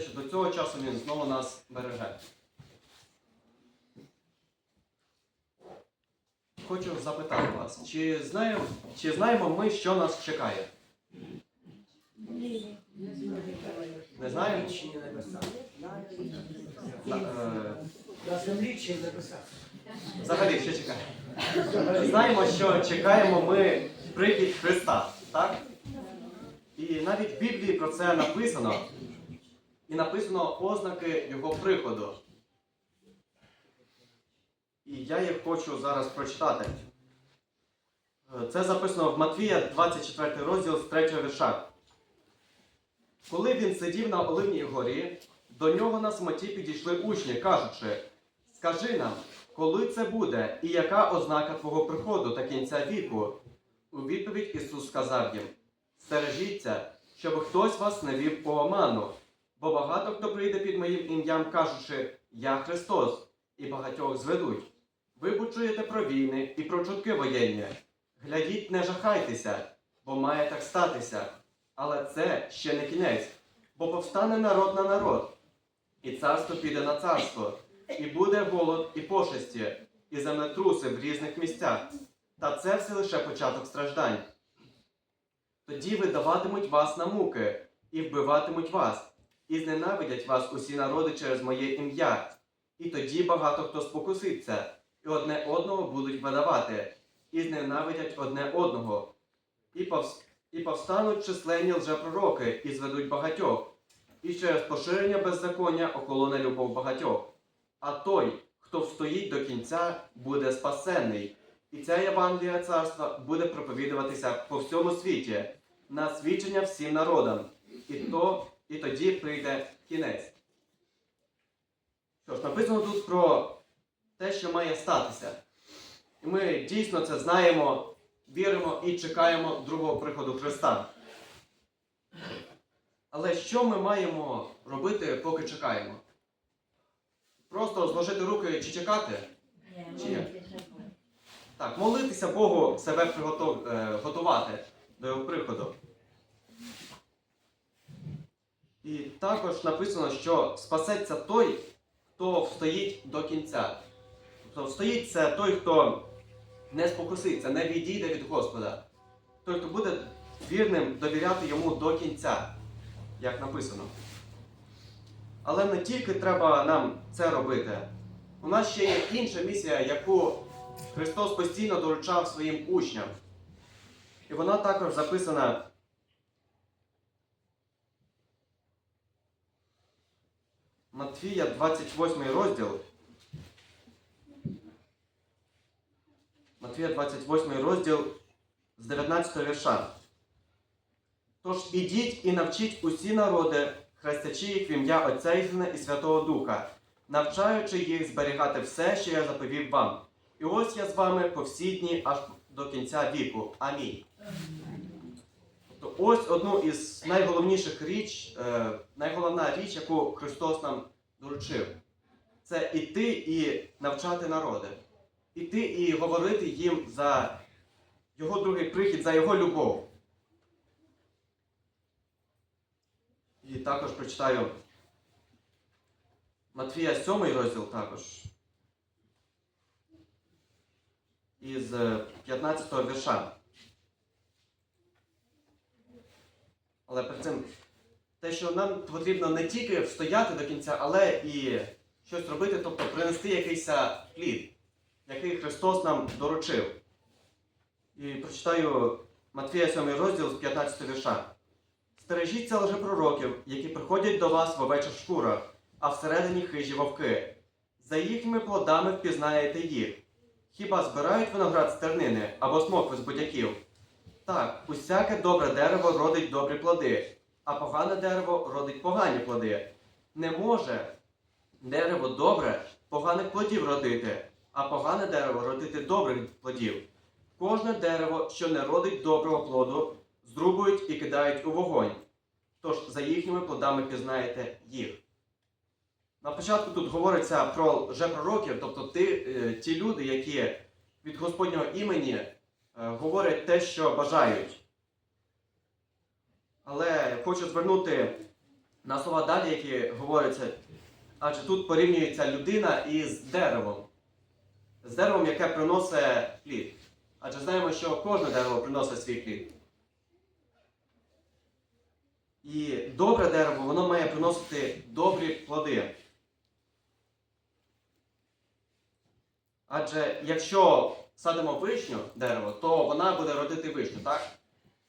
те, що до цього часу він знову нас береже. Хочу запитати вас, чи знаємо, чи знаємо ми, що нас чекає? Не знаємо? Чи не небеса? На- землі чи в небесах? Взагалі, що чекає? Знаємо, що чекаємо ми прихід Христа, так? І навіть в Біблії про це написано. І написано ознаки Його приходу. І я їх хочу зараз прочитати. Це записано в Матвія, 24 розділ з 3 вірша. Коли він сидів на Оливній горі, до нього на самоті підійшли учні, кажучи: Скажи нам, коли це буде, і яка ознака твого приходу та кінця віку? У відповідь Ісус сказав їм: Стережіться, щоб хтось вас не вів по оману, бо багато хто прийде під моїм ім'ям, кажучи, Я Христос, і багатьох зведуть. Ви почуєте про війни і про чутки воєнні. Глядіть, не жахайтеся, бо має так статися. Але це ще не кінець, бо повстане народ на народ, і царство піде на царство, і буде голод і пошесті, і землетруси в різних місцях. Та це все лише початок страждань. Тоді видаватимуть вас на муки, і вбиватимуть вас, і зненавидять вас усі народи через моє ім'я. І тоді багато хто спокуситься, і одне одного будуть видавати, і зненавидять одне одного. І, повс... і повстануть численні лжепророки, і зведуть багатьох, і через поширення беззаконня околоне любов багатьох. А той, хто встоїть до кінця, буде спасенний. І ця Євангелія царства буде проповідуватися по всьому світі, на свідчення всім народам. І, то, і тоді прийде кінець. Що ж, написано тут про те, що має статися. І ми дійсно це знаємо, віримо і чекаємо другого приходу Христа. Але що ми маємо робити, поки чекаємо? Просто зложити руки чи чекати? Чи як? Так, молитися Богу себе приготов... е, до його приходу. І також написано, що спасеться той, хто встоїть до кінця. Тобто встоїть це той, хто не спокуситься, не відійде від Господа. Той, хто буде вірним довіряти йому до кінця, як написано. Але не тільки треба нам це робити. У нас ще є інша місія, яку Христос постійно доручав своїм учням. І вона також записана. Матфія, 28 розділ. Матфія 28 розділ з 19 вірша. Тож ідіть і навчіть усі народи, хрестячи їх в ім'я Отця і Сина і Святого Духа, навчаючи їх зберігати все, що я заповів вам. І ось я з вами по всі дні аж до кінця віку. Амінь. Тобто ось одну із найголовніших річ, е, найголовна річ, яку Христос нам доручив, це іти і навчати народи. Іти і говорити їм за його другий прихід, за його любов. І також прочитаю Матфія 7 розділ також. Із е, 15 вірша. Але перед цим те, що нам потрібно не тільки встояти до кінця, але і щось робити, тобто принести якийсь плід, який Христос нам доручив. І прочитаю Матфія 7 розділ з 15 вірша. Стережіться лжепророків, які приходять до вас в овечих шкурах, а всередині хижі вовки. За їхніми плодами впізнаєте їх. Хіба збирають виноград з тернини або смокви з будяків? Так, усяке добре дерево родить добрі плоди, а погане дерево родить погані плоди. Не може дерево добре поганих плодів родити, а погане дерево родити добрих плодів. Кожне дерево, що не родить доброго плоду, зрубують і кидають у вогонь. Тож за їхніми плодами пізнаєте їх. На початку тут говориться про лжепророків, тобто ті, е, ті люди, які від Господнього імені говорять те, що бажають. Але хочу звернути на слова далі, які говоряться, адже тут порівнюється людина із деревом. З деревом, яке приносить плід. Адже знаємо, що кожне дерево приносить свій плід. І добре дерево, воно має приносити добрі плоди. Адже якщо садимо вишню дерево, то вона буде родити вишню, так?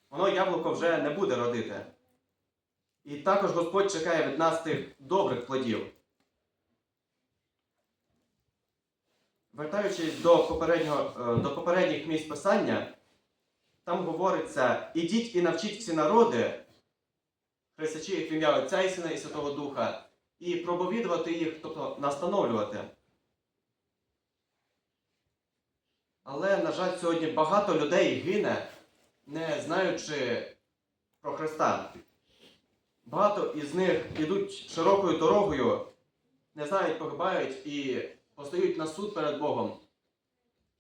Воно яблуко вже не буде родити. І також Господь чекає від нас тих добрих плодів. Вертаючись до, попереднього, е, до попередніх місць писання, там говориться: ідіть і навчіть всі народи, хрестячи їх в ім'я Отця і Сина і Святого Духа, і проповідувати їх, тобто настановлювати. Але, на жаль, сьогодні багато людей гине, не знаючи про Христа. Багато із них ідуть широкою дорогою, не знають, погибають і постають на суд перед Богом.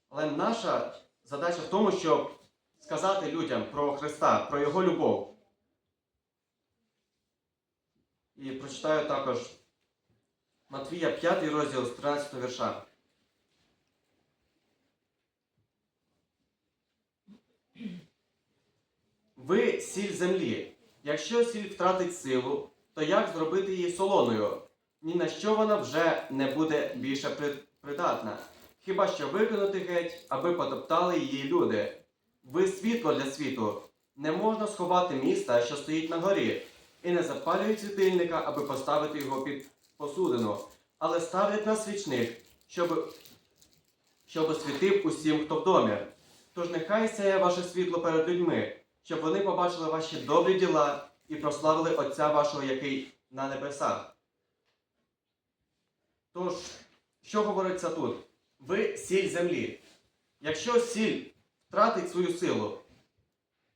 Але наша задача в тому, щоб сказати людям про Христа, про Його любов. І прочитаю також Матвія 5 розділ з 13 вірша. Ви сіль землі. Якщо сіль втратить силу, то як зробити її солоною? Ні на що вона вже не буде більше придатна. Хіба що викинути геть, аби потоптали її люди. Ви світло для світу. Не можна сховати міста, що стоїть на горі, і не запалюють світильника, аби поставити його під посудину, але ставлять на свічник, щоб, щоб освітив усім, хто в домі. Тож нехай сяє ваше світло перед людьми, щоб вони побачили ваші добрі діла і прославили Отця вашого, який на небесах. Тож, що говориться тут? Ви сіль землі. Якщо сіль втратить свою силу,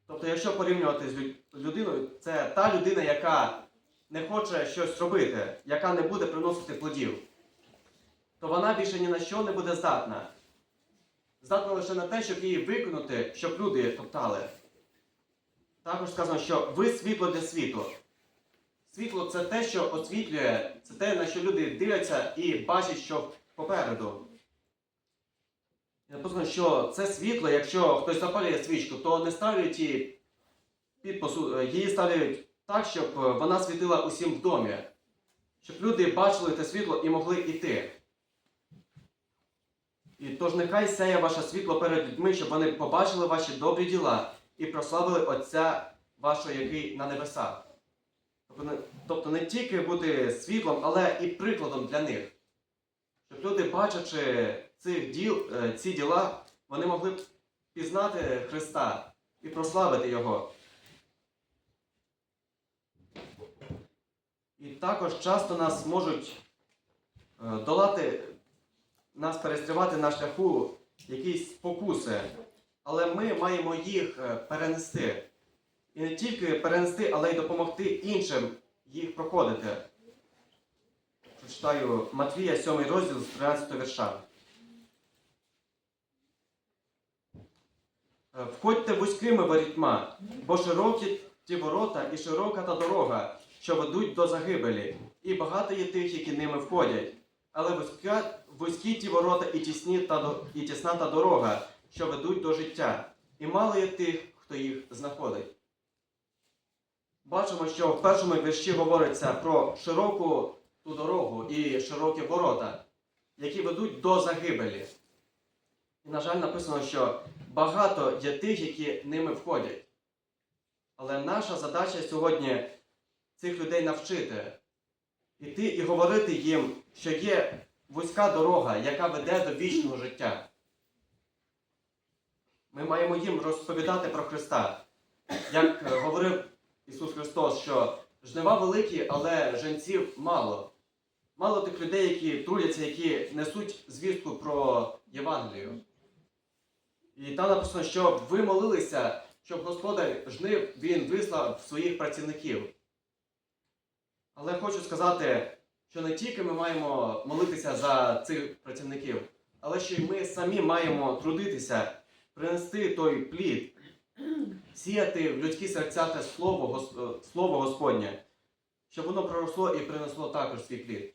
тобто, якщо порівнювати з людиною, це та людина, яка не хоче щось робити, яка не буде приносити плодів, то вона більше ні на що не буде здатна. Здатна лише на те, щоб її виконати, щоб люди топтали. Також сказано, що ви світло для світу. Світло це те, що освітлює, це те, на що люди дивляться і бачать, що попереду. Написано, що це світло, якщо хтось запалює свічку, то не ставлять її під посуд... її ставлять так, щоб вона світила усім в домі. Щоб люди бачили те світло і могли йти. І тож нехай сяє ваше світло перед людьми, щоб вони побачили ваші добрі діла і прославили Отця вашого, який на небесах. Тобто не, тобто тільки бути світлом, але і прикладом для них. Щоб люди, бачачи цих діл, е, ці діла, вони могли б пізнати Христа і прославити Його. І також часто нас можуть е, долати, нас перестрівати на шляху якісь спокуси, але ми маємо їх е, перенести. І не тільки перенести, але й допомогти іншим їх проходити. Прочитаю Матвія 7 розділ з 13 вірша. Е, Входьте вузькими ворітьма, бо широкі ті ворота і широка та дорога, що ведуть до загибелі, і багато є тих, які ними входять. Але вузькі ті ворота і, тісні та, і тісна та дорога, що ведуть до життя, і мало є тих, хто їх знаходить. Бачимо, що в першому вірші говориться про широку ту дорогу і широкі ворота, які ведуть до загибелі. І, на жаль, написано, що багато є тих, які ними входять. Але наша задача сьогодні цих людей навчити, іти і говорити їм, що є вузька дорога, яка веде до вічного життя. Ми маємо їм розповідати про Христа. Як е, говорив Ісус Христос, що жнива великі, але женців мало. Мало тих людей, які трудяться, які несуть звістку про Євангелію. І там написано, щоб ви молилися, щоб Господар жнив, Він вислав своїх працівників. Але хочу сказати, що не тільки ми маємо молитися за цих працівників, але що й ми самі маємо трудитися, принести той плід, сіяти в людські серця те слово, е, слово Господнє, щоб воно проросло і принесло також свій плід.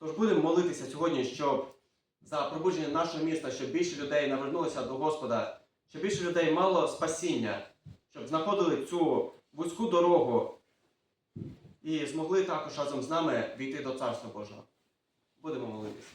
Тож будемо молитися сьогодні, щоб за пробудження нашого міста, щоб більше людей навернулося до Господа, щоб більше людей мало спасіння, щоб знаходили цю вузьку дорогу і змогли також разом з нами війти до Царства Божого. Будемо молитися.